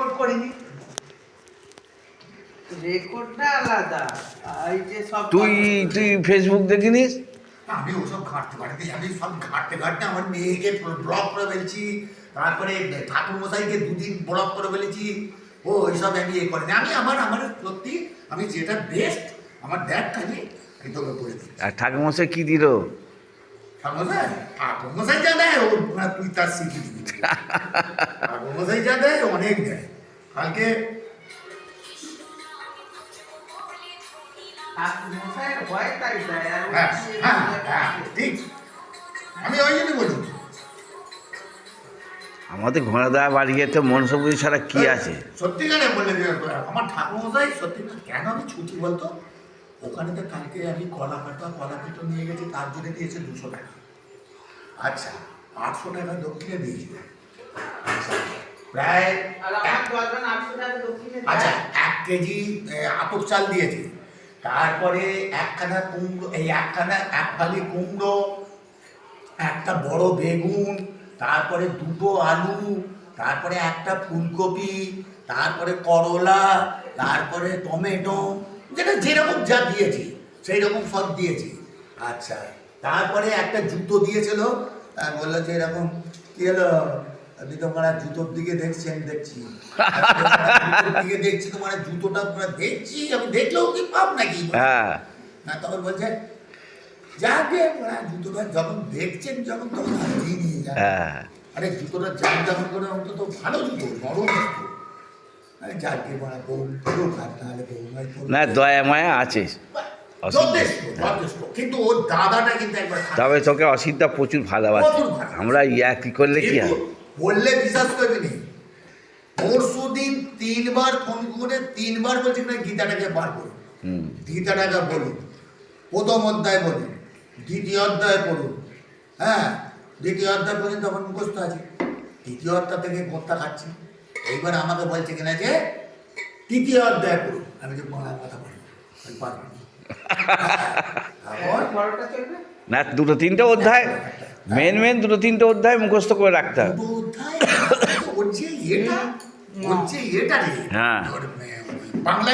Record করিনি। রেকর্ডটা আলাদা। এই যে সব তুই তুই ফেসবুক দেখিনিস? আমি ওসব ঘাটতে ঘাটতে আমি সব ঘাটতে ঘাটতে আমার মেয়েকে ব্লক করে ফেলছি। তারপরে ঠাকুর মশাইকে দুদিন ব্লক করে ফেলেছি। ও ওইসব আমি ইয়ে করিনি। আমি আমার আমার সত্যি আমি যেটা বেস্ট আমার দেখ খালি আমি তোকে করে দিই আর ঠাকুরমশাই কি দিল? ঠাকুর মশাই ঠাকুর মশাই যা দেয় ও না তুই তার স্বীকৃতি দিবি ঠাকুর মশাই যা দেয় অনেক দেয় কালকে হয় হ্যাঁ হ্যাঁ হ্যাঁ আমি ওই বলি আমাদের ঘোড়া দেওয়া বাড়ি গিয়ে তো মনসা পুজো ছাড়া কি আছে? সত্যিকারে বলে আমার ঠাকুরমশাই সত্যি কেন আমি ছুটি বলতো? ওখানে তো কালকে আমি কলা কাটা কলা পেটো নিয়ে গেছি তার জন্য দিয়েছে দুশো টাকা। আচ্ছা আটশো টাকা দক্ষিণে দিয়েছি। আচ্ছা প্রায়। আচ্ছা এক কেজি আতপ চাল দিয়েছি। তারপরে একখানা কুমড়ো এই একখানা এক ফালি কুমড়ো একটা বড় বেগুন তারপরে দুটো আলু তারপরে একটা ফুলকপি তারপরে করলা তারপরে টমেটো যেটা যেরকম যা দিয়েছি সেই রকম সব দিয়েছি। আচ্ছা তারপরে একটা জুতো দিয়েছিল বলল যে এরকম কি হলো? আপনি তোমার জুতোর দিকে দেখছেন দেখছি। দিকে দেখছি তোমার জুতোটা তোমরা দেখছি আমি দেখলেও কি পাব নাকি? হ্যাঁ। না তখন বলছে যাকে ওরা জুতোটা যখন দেখছেন যখন তখন নিয়ে যান। হ্যাঁ। আরে জুতোটা জাম জাম করে অন্তত ভালো জুতো নরম জুতো। না দয়া মায়া আছে যথেষ্ট কিন্তু ওর দাদাটা কিন্তু একবার তবে তোকে অসিদ্ধা প্রচুর ভালোবাসে। আমরা ইয়া কি করলে কি হয়? বললে বিশ্বাস করবি নি? পরশু দিন তিনবার ফোন করে তিনবার বলছি না গীতাটাকে বার করুন। হুম। গীতাটাকে বলুন। প্রথম অধ্যায় বলুন। দ্বিতীয় অধ্যায় পড়ুন। হ্যাঁ দ্বিতীয় অধ্যায় পর্যন্ত আমার মুখস্থ আছে। তৃতীয় অধ্যায় থেকে ভোক্তা খাচ্ছি এইবার আমাকে বলছে কিনা যে তৃতীয় অধ্যায় পড়ুন আমি যে বাংলার কথা বলি আমি পারব না। দুটো তিনটে অধ্যায় মেন মেন দুটো তিনটে অধ্যায় মুখস্থ করে রাখতে হবে হ্যাঁ।